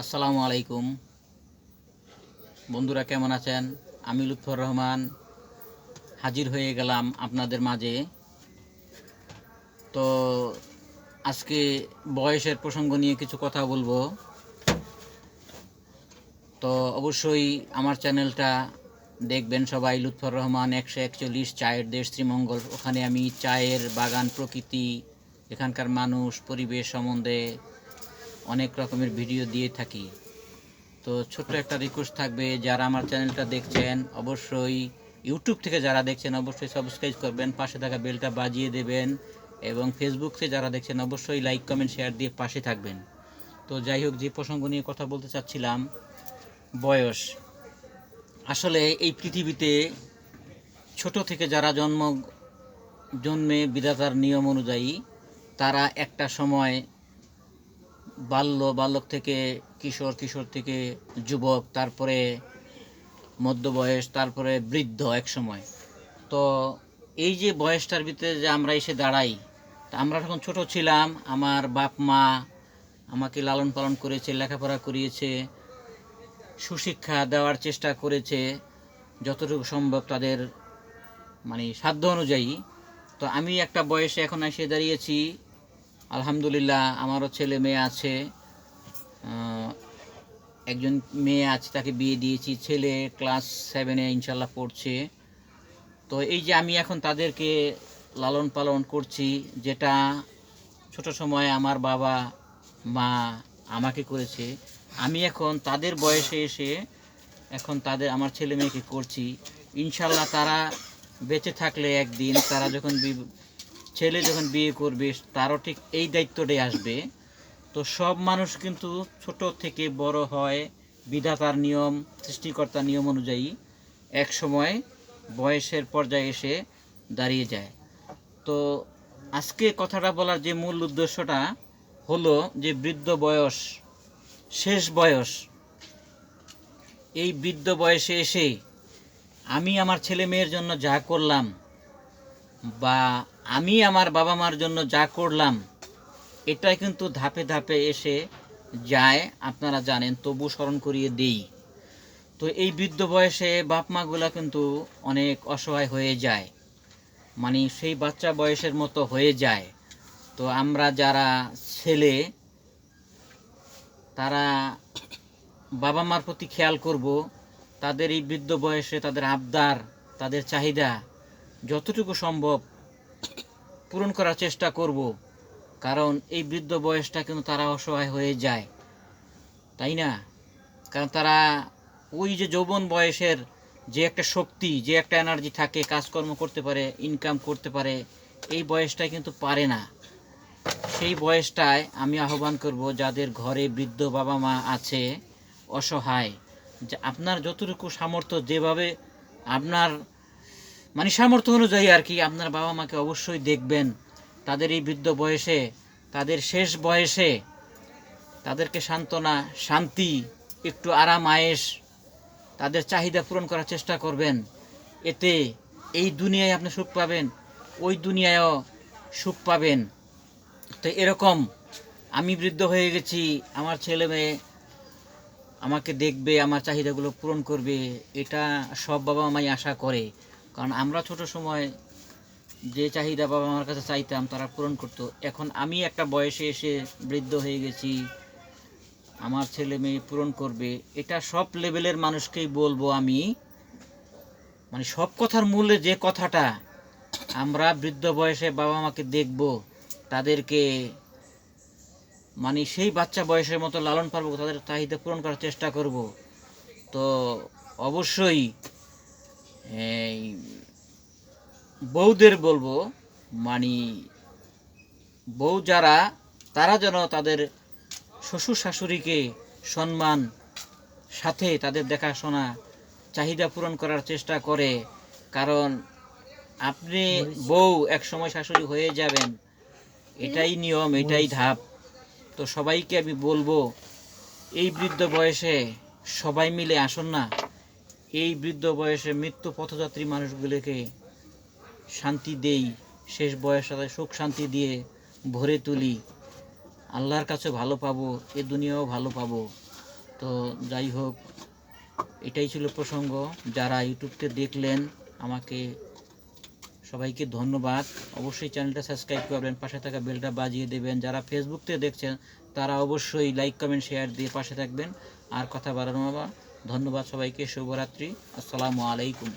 আসসালামু আলাইকুম। বন্ধুরা কেমন আছেন? আমি লুৎফর রহমান। হাজির হয়ে গেলাম আপনাদের মাঝে। তো আজকে বয়সের প্রসঙ্গ নিয়ে কিছু কথা বলব। তো অবশ্যই আমার চ্যানেলটা দেখবেন সবাই, লুৎফর রহমান একশো একচল্লিশ চায়ের দেশ শ্রীমঙ্গল। ওখানে আমি চায়ের বাগান, প্রকৃতি, এখানকার মানুষ, পরিবেশ সম্বন্ধে অনেক রকমের ভিডিও দিয়ে থাকি। তো ছোট্ট একটা রিকোয়েস্ট থাকবে যারা আমার চ্যানেলটা দেখছেন অবশ্যই ইউটিউব থেকে যারা দেখছেন অবশ্যই সাবস্ক্রাইব করবেন পাশে থাকা বেলটা বাজিয়ে দেবেন এবং ফেসবুক থেকে যারা দেখছেন অবশ্যই লাইক কমেন্ট শেয়ার দিয়ে পাশে থাকবেন। তো যাই হোক যে প্রসঙ্গ নিয়ে কথা বলতে চাচ্ছিলাম বয়স। আসলে এই পৃথিবীতে ছোট থেকে যারা জন্ম জন্মে বিধাতার নিয়ম অনুযায়ী তারা একটা সময় বাল্য বালক থেকে কিশোর কিশোর থেকে যুবক, তারপরে মধ্য বয়স তারপরে বৃদ্ধ এক সময় তো এই যে বয়সটার ভিতরে যে আমরা এসে দাঁড়াই, তা আমরা যখন ছোট ছিলাম, আমার বাপ মা আমাকে লালন পালন করেছে, লেখাপড়া করিয়েছে, সুশিক্ষা দেওয়ার চেষ্টা করেছে, যতটুকু সম্ভব তাদের মানে সাধ্য অনুযায়ী, তো আমি একটা বয়সে এখন এসে দাঁড়িয়েছি আলহামদুলিল্লাহ, আমারও ছেলে মেয়ে আছে। একজন মেয়ে আছে, তাকে বিয়ে দিয়েছি। ছেলে ক্লাস সেভেনে ইনশাল্লাহ পড়ছে। তো এই যে আমি এখন তাদেরকে লালন পালন করছি, যেটা ছোট সময় আমার বাবা, মা আমাকে করেছে, আমি এখন তাদের বয়সে এসে এখন তাদের, আমার ছেলে মেয়েকে করছি। ইনশাল্লাহ তারা বেঁচে থাকলে একদিন, তারা যখন ছেলে যখন বিয়ে করবে, তারও ঠিক এই দায়িত্বটাই আসবে। তো সব মানুষ কিন্তু ছোট থেকে বড় হয়, বিধাতার নিয়ম, সৃষ্টিকর্তার নিয়ম অনুযায়ী এক সময় বয়সের পর্যায়ে এসে দাঁড়িয়ে যায়। তো আজকে কথাটা বলার যে মূল উদ্দেশ্যটা হলো যে বৃদ্ধ বয়স, শেষ বয়স, এই বৃদ্ধ বয়সে এসে আমি আমার ছেলে মেয়ের জন্য যা করলাম বা আমি আমার বাবা মার জন্য যা করলাম, এটা কিন্তু ধাপে ধাপে এসে যায়, আপনারা জানেন, তবু স্মরণ করিয়ে দেই। তো এই বৃদ্ধ বয়সে বাপ মাগুলা কিন্তু অনেক অসহায় হয়ে যায়। মানে সেই বাচ্চা বয়সের মতো হয়ে যায়। তো আমরা যারা ছেলে, তারা বাবা মার প্রতি খেয়াল করব, তাদের এই বৃদ্ধ বয়সে তাদের আবদার, তাদের চাহিদা যতটুকু সম্ভব পূরণ করার চেষ্টা করব। কারণ এই বৃদ্ধ বয়সটা কিন্তু তারা অসহায় হয়ে যায়। তাই না? কারণ তারা ওই যে যৌবন বয়সের যে একটা শক্তি, যে একটা এনার্জি থাকে, কাজকর্ম করতে পারে ইনকাম করতে পারে, এই বয়সটায় কিন্তু পারে না। সেই বয়সটায় আমি আহ্বান করব যাদের ঘরে বৃদ্ধ বাবা মা আছে, অসহায়, যে আপনার যতটুকু সামর্থ্য যেভাবে আপনার মানে সামর্থ্য অনুযায়ী আর কি আপনার বাবা মাকে অবশ্যই দেখবেন। তাদের এই বৃদ্ধ বয়সে, তাদের শেষ বয়সে তাদেরকে সান্ত্বনা, শান্তি, একটু আরাম আয়েস তাদের চাহিদা পূরণ করার চেষ্টা করবেন। এতে এই দুনিয়ায় আপনি সুখ পাবেন, ওই দুনিয়ায়ও সুখ পাবেন। তো এরকম আমি বৃদ্ধ হয়ে গেছি, আমার ছেলে মেয়ে আমাকে দেখবে, আমার চাহিদাগুলো পূরণ করবে, এটা সব বাবা মাই আশা করে। কারণ আমরা ছোট সময় যে চাহিদা বাবা মার কাছে চাইতাম, তারা পূরণ করতো। এখন আমি একটা বয়সে এসে বৃদ্ধ হয়ে গেছি, আমার ছেলে মেয়ে পূরণ করবে, এটা সব লেভেলের মানুষকেই বলব আমি। মানে সব কথার মূল্যে যে কথাটা আমরা বৃদ্ধ বয়সে বাবা মাকে দেখব, তাদেরকে মানে সেই বাচ্চা বয়সের মতো লালন পালব তাদের চাহিদা পূরণ করার চেষ্টা করব। তো অবশ্যই এই বউদের বলব মানে বউ যারা তারা যেন তাদের শ্বশুর শাশুড়িকে সম্মান সাথে তাদের দেখাশোনা চাহিদা পূরণ করার চেষ্টা করে। কারণ আপনি বউ এক সময় শাশুড়ি হয়ে যাবেন এটাই নিয়ম এটাই ধাপ। তো সবাইকে আমি বলব এই বৃদ্ধ বয়সে সবাই মিলে আসুন না। এই বৃদ্ধ বয়সে মৃত্যু পথযাত্রী মানুষগুলোকে শান্তি দেই, শেষ বয়সে সুখ শান্তি দিয়ে ভরে তুলি। আল্লাহর কাছে ভালো পাবো, এ দুনিয়াও ভালো পাবো। তো যাই হোক, এটাই ছিল প্রসঙ্গ। যারা ইউটিউবতে দেখলেন আমাকে, সবাইকে ধন্যবাদ। অবশ্যই চ্যানেলটা সাবস্ক্রাইব করবেন পাশে থাকা বেলটা বাজিয়ে দেবেন। যারা ফেসবুকতে দেখছেন, তারা অবশ্যই লাইক কমেন্ট শেয়ার দিয়ে পাশে থাকবেন। আর কথা বাড়ানো বাবা। ধন্যবাদ সবাইকে শুভরাত্রি আসসালামু আলাইকুম।